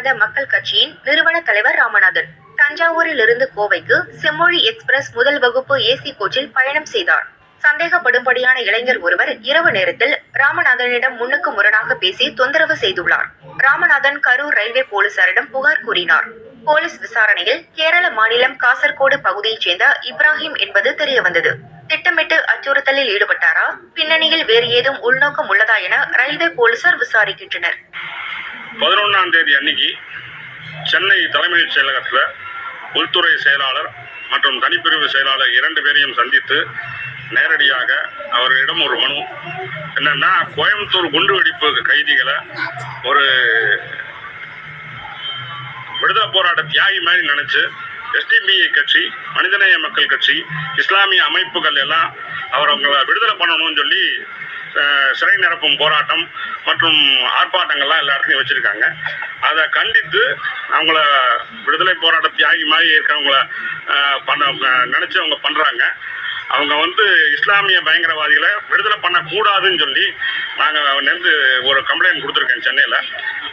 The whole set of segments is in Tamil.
பாரத மக்கள் கட்சியின் நிறுவன தலைவர் ராமநாதன். தஞ்சாவூரில் இருந்து கோவைக்கு செம்மொழி எக்ஸ்பிரஸ் முதல் வகுப்பு ஏசி கோச்சில் பயணம் செய்தார். சந்தேகப்படும்படியான இளைஞர் ஒருவர் இரவு நேரத்தில் ராமநாதனிடம் முன்னுக்கு முரணாக பேசி தொந்தரவு செய்துள்ளார். ராமநாதன் கரூர் ரயில்வே போலீசாரிடம் புகார் கூறினார். போலீஸ் விசாரணையில் கேரள மாநிலம் காசர்கோடு பகுதியைச் சேர்ந்த இப்ராஹிம் என்பது தெரியவந்தது. திட்டமிட்டு அச்சுறுத்தலில் ஈடுபட்டாரா? பின்னணியில் வேறு ஏதும் உள்நோக்கம் உள்ளதா என ரயில்வே போலீசார் விசாரிக்கின்றனர். பதினொன்றாம் தேதி அன்னைக்கு சென்னை தலைமைச் செயலகத்தில் உள்துறை செயலாளர் மற்றும் தனிப்பிரிவு செயலாளர் இரண்டு பேரையும் சந்தித்து நேரடியாக அவர்களிடம் ஒரு மனு. என்னன்னா கோயம்புத்தூர் குண்டுவெடிப்பு கைதிகளை ஒரு விடுதலை போராட்ட தியாகி மாதிரி நினைச்சு எஸ்டிபிஐ கட்சி மனிதநேய மக்கள் கட்சி இஸ்லாமிய அமைப்புகள் எல்லாம் அவர் அவரவங்களை விடுதலை பண்ணணும்னு சொல்லி சிறை நிரப்பும் போராட்டம் மற்றும் ஆர்ப்பாட்டங்கள்லாம் எல்லா இடத்துலையும் வச்சுருக்காங்க. அதை கண்டித்து அவங்கள விடுதலை போராட்ட தியாகி மாதிரி இருக்கிறவங்கள பண்ண நினச்சி அவங்க பண்ணுறாங்க அவங்க வந்து இஸ்லாமிய பயங்கரவாதிகளை விடுதலை பண்ணக்கூடாதுன்னு சொல்லி நாங்கள் நேர்ந்து ஒரு கம்ப்ளைண்ட் கொடுத்துருக்கேன் சென்னையில்.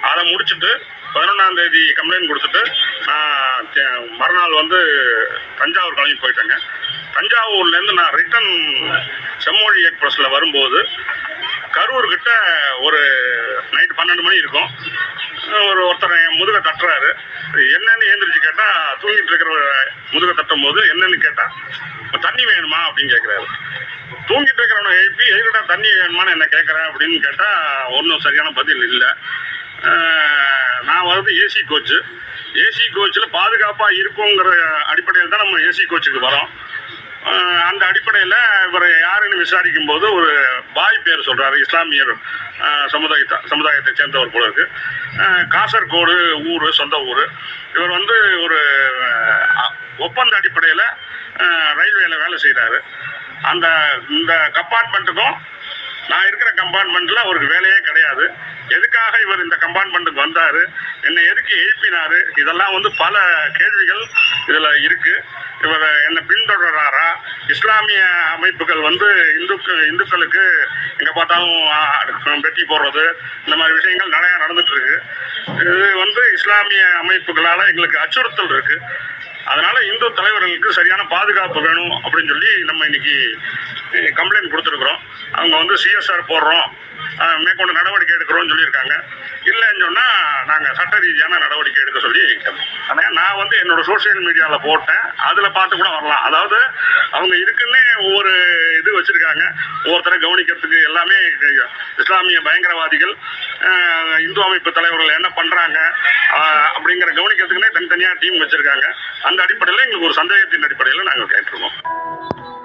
அதை முடிச்சுட்டு பதினொன்றாம் தேதி கம்ப்ளைண்ட் கொடுத்துட்டு நான் மறுநாள் வந்து தஞ்சாவூர் கிளம்பி போயிட்டேங்க. தஞ்சாவூர்லேருந்து நான் ரிட்டன் செம்மொழி எக்ஸ்பிரஸில் வரும்போது கரூர் கிட்ட ஒரு நைட் பன்னெண்டு மணி இருக்கும். ஒரு ஒருத்தர் என் முதுகை தட்டுறாரு. என்னன்னு ஏந்திரிச்சு கேட்டால் தூங்கிட்டு இருக்கிற முதுகை தட்டும் போது என்னன்னு கேட்டால் தண்ணி வேணுமா? அப்படின்னு கேட்குறாரு தூங்கிட்டு இருக்கிறவனை எழுப்பி எதுக்கிட்ட தண்ணி வேணுமான்னு என்ன கேட்குறேன் அப்படின்னு கேட்டால் ஒன்றும் சரியான பதில் இல்லை. நான் வந்து ஏசி கோச்சு ஏசி கோச்சில் பாதுகாப்பாக இருக்குங்கிற அடிப்படையில் தான் நம்ம ஏசி கோச்சுக்கு வரோம். அடிப்படையில் இவர் யாருன்னு விசாரிக்கும் போது ஒரு பாய் பேர் சொல்கிறாரு இஸ்லாமியர் சமுதாயத்தை சமுதாயத்தை சேர்ந்தவர் போல இருக்கு. காசர்கோடு ஊர் சொந்த ஊர். இவர் வந்து ஒரு ஒப்பந்த அடிப்படையில் ரயில்வேல வேலை செய்கிறாரு அந்த இந்த கம்பார்ட்மெண்ட்டுக்கும் நான் இருக்கிற கம்பார்ட்மெண்ட்டில் அவருக்கு வேலையே கிடையாது. எதுக்காக இவர் இந்த கம்பார்ட்மெண்ட்டுக்கு வந்தார்? என்னை எதுக்கு எழுப்பினாரு? இதெல்லாம் வந்து பல கேள்விகள் இதில் இருக்குது இவர் என்னை பின்தொடர்றாரா? இஸ்லாமிய அமைப்புகள் வந்து இந்துக்கு இந்துக்களுக்கு எங்கே பார்த்தாலும் வெட்டி போடுறது இந்த மாதிரி விஷயங்கள் நிறையா நடந்துட்டு இருக்கு. இது வந்து இஸ்லாமிய அமைப்புகளால் எங்களுக்கு அச்சுறுத்தல் இருக்குது அதனால இந்து தலைவர்களுக்கு சரியான பாதுகாப்பு வேணும் அப்படின்னு சொல்லி நம்ம இன்னைக்கு கம்ப்ளைண்ட் கொடுத்துருக்குறோம். அவங்க வந்து சிஎஸ்ஆர் போடுறோம். மேற்கொண்டு நடவடிக்கை எடுக்கிறோம்னு சொல்லியிருக்காங்க. இல்லைன்னு சொன்னால் நாங்கள் சட்ட ரீதியான நடவடிக்கை எடுக்க சொல்லி ஆனால் நான் வந்து என்னோட சோஷியல் மீடியாவில் போட்டேன். அதில் பார்த்து கூட வரலாம். அதாவது அவங்க இதுக்குன்னே ஒவ்வொரு இது வச்சுருக்காங்க. ஒவ்வொருத்தரை கவனிக்கிறதுக்கு எல்லாமே இஸ்லாமிய பயங்கரவாதிகள் இந்து அமைப்பு தலைவர்கள் என்ன பண்ணுறாங்க அப்படிங்கிற கவனிக்கிறதுக்குன்னே தனித்தனியாக டீம் வச்சுருக்காங்க. அந்த அடிப்படையில் எங்களுக்கு ஒரு சந்தேகத்தின் அடிப்படையில் நாங்கள் கேட்டிருக்கோம்.